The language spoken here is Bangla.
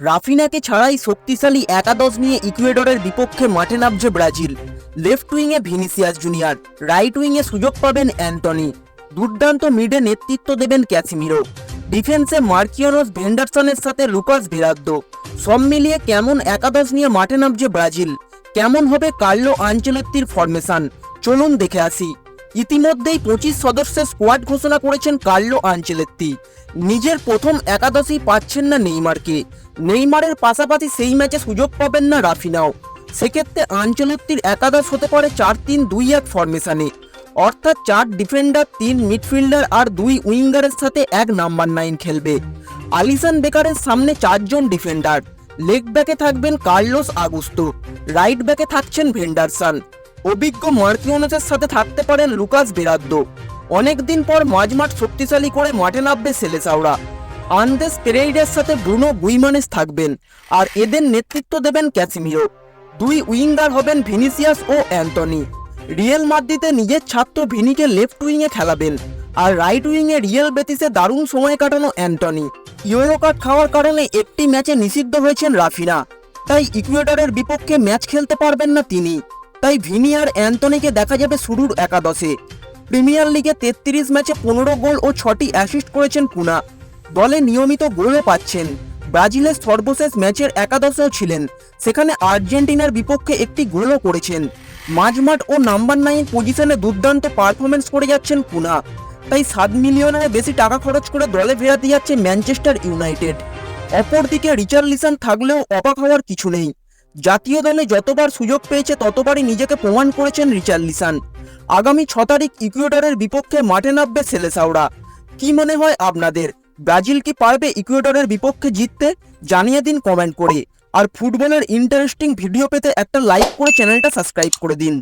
রাফিনাকে ছাড়াই শক্তিশালী একাদশ নিয়ে ইকুয়েডরের বিপক্ষে মাঠে নামছে ব্রাজিল। লেফট উইংয়ে ভিনিসিয়াস জুনিয়র, রাইট উইংয়ে সুযোগ পাবেন অ্যান্টনি। দুর্দান্ত মিডে নেতৃত্ব দেবেন ক্যাসিমিরো। ডিফেন্সে মার্কিয়ানোস ভেন্ডারসনের সাথে লুকাস ভিরাদ্দ। সব মিলিয়ে কেমন একাদশ নিয়ে মাঠে নামছে ব্রাজিল? কেমন হবে কার্লো আঞ্চলত্তির ফরমেশন? চলুন দেখে আসি। ইতিমধ্যেই পঁচিশ সদস্যের স্কোয়াড ঘোষণা করেছেন কার্লো আঞ্চেলেত্তি। নিজের প্রথম একাদশই পাচ্ছেন না নেইমারকে। নেইমারের পাশাপাশি সেই ম্যাচে সুযোগ পাবেন না রাফিনাও। সেক্ষেত্রে আঞ্চলত্তির একাদশ হতে পারে চার তিন দুই এক ফরমেশনে অর্থাৎ চার ডিফেন্ডার তিন মিডফিল্ডার আর দুই উইঙ্গারের সাথে এক নাম্বার নাইন খেলবে। আলিসান বেকারের সামনে চারজন ডিফেন্ডার লেগ ব্যাকে থাকবেন কার্লোস আগুস্তো। রাইট ব্যাকে থাকছেন ভেন্ডারসন। অভিজ্ঞ মার্কিওনাসের সাথে থাকতে পারেন লুকাস বেরাদ্দ। অনেকদিন পর মাঝমাঠ শক্তিশালী করে মাঠে নামবে সেলেসাওরা। আন্দেস পেরেইরের সাথে ব্রুনো গুইমানেস থাকবেন আর এদের নেতৃত্ব দেবেন ক্যাসিমিরো। দুই উইঙ্গার হবেন ভিনিসিয়াস ও অ্যান্টনি। রিয়েল মাদ্রিদে নিজের ছাত্র ভিনিকে লেফট উইংয়ে খেলাবেন আর রাইট উইংয়ে রিয়েল বেতিসে দারুণ সময় কাটানো অ্যান্টনি। ইউরো কাপ খাওয়ার কারণে একটি ম্যাচে নিষিদ্ধ হয়েছেন রাফিনা। তাই ইকুয়েডরের বিপক্ষে ম্যাচ খেলতে পারবেন না তিনি। তাই ভিনি আর অ্যান্টনিকে দেখা যাবে শুরুর একাদশে। প্রিমিয়ার লিগে তেত্রিশ ম্যাচে পনেরো গোল ও ছটি অ্যাসিস্ট করেছেন কুনা দলে নিয়মিত গোলও পাচ্ছেন। ব্রাজিলের সর্বশেষ ম্যাচের একাদশেও ছিলেন। সেখানে আর্জেন্টিনার বিপক্ষে একটি গোলও করেছেন। মাঝমাঠ ও নাম্বার নাইন পজিশনে দুর্দান্ত পারফরমেন্স করে যাচ্ছেন কুনা তাই সাত মিলিয়নের বেশি টাকা খরচ করে দলে ফেরাতে যাচ্ছে ম্যানচেস্টার ইউনাইটেড। অপরদিকে রিচার্লিসন থাকলেও অবাক হওয়ার কিছু নেই। জাতীয় দলে যতবার সুযোগ পেয়েছে, ততবারই নিজেকে প্রমাণ করেছেন রিচার্লিসন আগামী ছ তারিখ ইকুয়েডরের বিপক্ষে মাঠে নামবে সেলেসাওরা। কি মনে হয় আপনাদের? ব্রাজিল কি পারবে ইকুয়েডরের বিপক্ষে জিততে? জানিয়ে দিন কমেন্ট করে। আর ফুটবলের ইন্টারেস্টিং ভিডিও পেতে একটা লাইক করে চ্যানেলটা সাবস্ক্রাইব করে দিন।